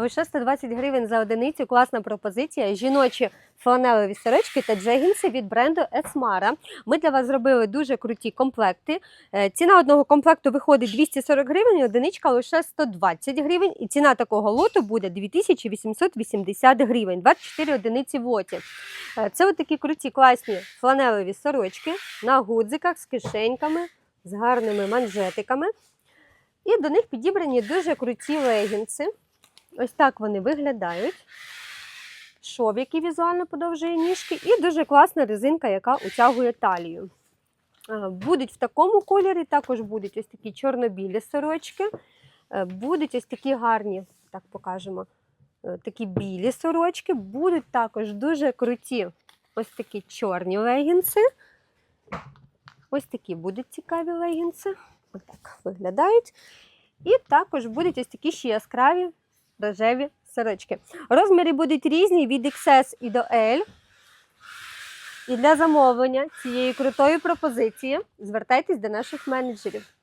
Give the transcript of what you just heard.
Лише 120 гривень за одиницю. Класна пропозиція. Жіночі фланелеві сорочки та джегінси від бренду Esmara. Ми для вас зробили дуже круті комплекти. Е, Ціна одного комплекту виходить 240 гривень, одиничка лише 120 гривень. І ціна такого лоту буде 2880 гривень, 24 одиниці в лоті. Е, Це такі круті, класні фланелеві сорочки на гудзиках з кишеньками, з гарними манжетиками. І до них підібрані дуже круті легінси. Ось так вони виглядають. Шов, який візуально подовжує ніжки, і дуже класна резинка, яка утягує талію. Будуть в такому кольорі, також будуть ось такі чорно-білі сорочки. Е, Будуть ось такі гарні, так покажемо, е, такі білі сорочки. Будуть також дуже круті ось такі чорні легінси. Ось такі будуть цікаві легінси. Ось так виглядають. І також будуть ось такі ще яскраві рожеві сорочки. Розміри будуть різні від XS і до L. І для замовлення цієї крутої пропозиції звертайтесь до наших менеджерів.